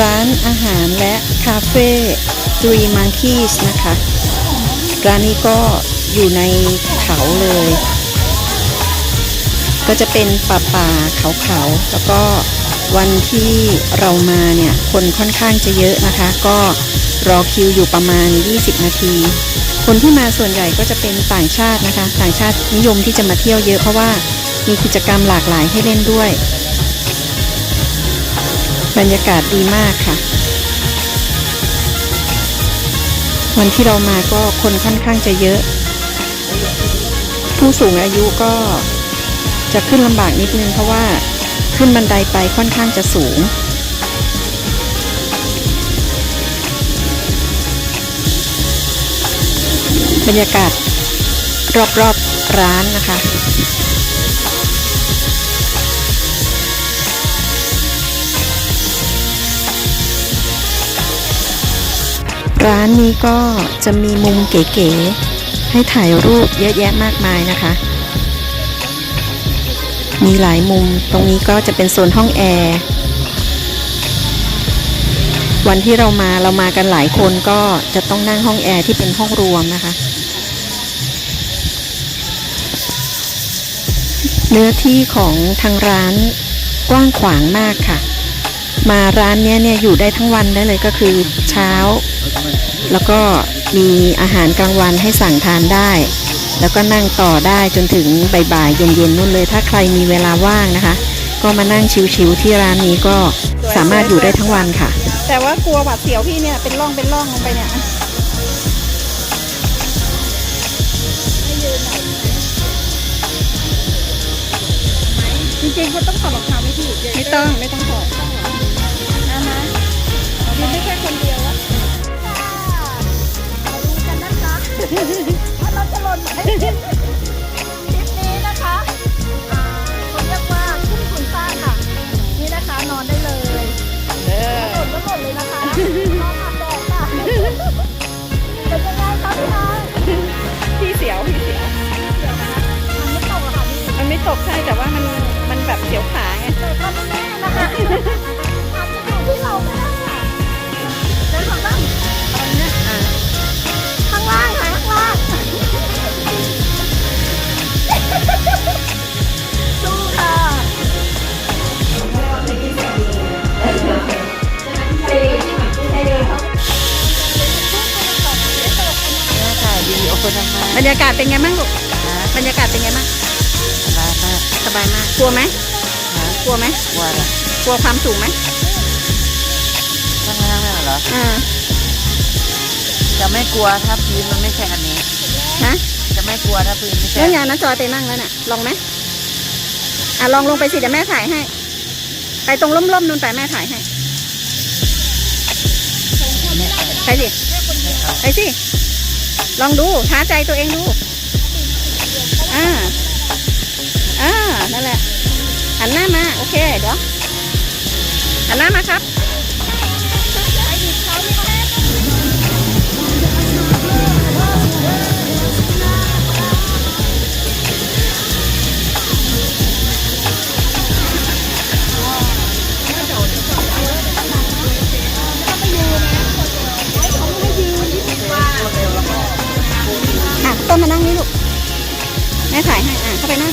ร้านอาหารและคาเฟ่ Three Monkeys นะคะ ร้านนี้ก็อยู่ในเขาเลย ก็จะเป็นป่าป่าเขาเขาๆแล้วก็วันที่เรามาเนี่ย คนค่อนข้างจะเยอะนะคะ ก็รอคิวอยู่ประมาณ 20 นาที คนที่มาส่วนใหญ่ก็จะเป็นต่างชาตินะคะ ต่างชาตินิยมที่จะมาเที่ยวเยอะเพราะว่ามีกิจกรรมหลากหลายให้เล่นด้วย บรรยากาศดีมากค่ะ วันที่เรามาก็คนค่อนข้างจะเยอะ ผู้สูงอายุก็จะขึ้นลำบากนิดนึงเพราะว่าขึ้นบันไดไปค่อนข้างจะสูง บรรยากาศรอบๆร้านนะคะ ร้านนี้ก็จะมีมุมเก๋ๆให้ถ่ายรูปเยอะแยะมากมายนะคะ มีหลายมุมตรงนี้ก็จะเป็นโซนห้องแอร์วันที่เรามาเรามากันหลายคนก็จะต้องนั่งห้องแอร์ที่เป็นห้องรวมนะคะ เนื้อที่ของทางร้านกว้างขวางมากค่ะ มาร้านเนี้ยเนี่ยอยู่ได้ทั้งวันได้เลยก็คือเช้า แล้วก็มีอาหารกลางวันให้สั่งทานได้ แล้วก็นั่งต่อได้จนถึงบ่ายๆเย็นๆนู่นเลย ถ้าใครมีเวลาว่างนะคะ ก็มานั่งชิวๆที่ร้านนี้ก็สามารถอยู่ได้ทั้งวันค่ะ แต่ว่ากลัวหวาดเสียวพี่เนี่ยเป็นร่องเป็นร่องลงไปเนี่ยจริงๆเขาต้องถอดรองเท้าไหมพี่ไม่ต้องไม่ต้องถอด ตกใช่แต่ว่ามันมันแบบเสียวขาไงแต่ก็ไม่แน่นะคะอาจจะอยู่ที่เราก็ได้ค่ะเดินของบ้างตอนนี้อะข้างล่างค่ะข้างล่างสู้ค่ะถ่ายวิดีโอคนทำงานบรรยากาศเป็นไงบ้างลูกบรรยากาศเป็นไงบ้างสบายมาก สบายมาก กลัวไหมนะกลัวไหมกลัวเหรอกลัวความสูงไหมข้างล่างนั่นเหรออ่าจะไม่กลัวถ้าพื้นมันไม่ใช่อันนี้ ฮะจะไม่กลัวถ้าพื้นไม่ใช่แล้วยานะจอยไปนั่งแล้วน่ะ ลองไหมอะลองลงไปสิเดี๋ยวแม่ถ่ายให้ ไปตรงร่มๆนู่นไปแม่ถ่ายให้ ไปสิ ไปสิ ลองดูท้าใจตัวเองดู อ่า อ่านั่นแหละหันหน้ามา โอเค เดี๋ยวหันหน้ามาครับอะต้นมานั่งนี่ลูก แม่ถ่ายให้ อะ เข้าไปนั่ง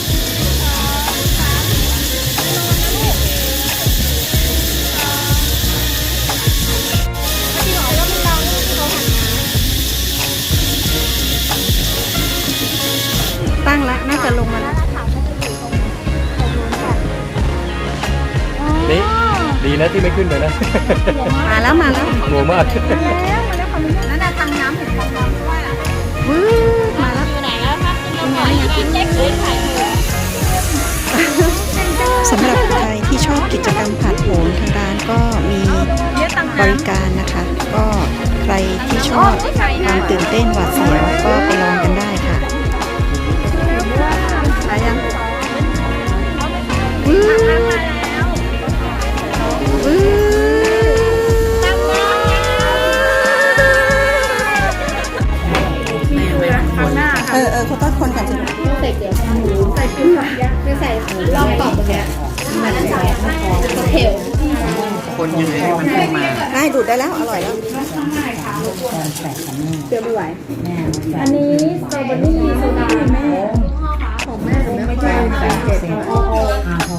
แล้วน่าจะลงมาแล้วนี่ดีนะที่ไม่ขึ้นไปนะมาแล้วมาแล้วกลัวมากนั่นน่ะทางน้ำถึงทางน้ำด้วยอะวืดมาแล้วอยู่ไหนอะคะสำหรับใครที่ชอบกิจกรรมผ่านโผนทางร้านก็มีบริการนะคะ ก็ใครที่ชอบความตื่นเต้นหวาดเสียวก็ ดข้างหน้าเออเออเขาต้องคนก่อนสิคนยังไงให้มันขึ้นมาดูดได้แล้ว อร่อยแล้วเชื่อไม่ไหว อันนี้สตรอเบอรี่โซดาแม่ของแม่หรือไม่ใช่เจ็ดโอโอเป็นไงนะอ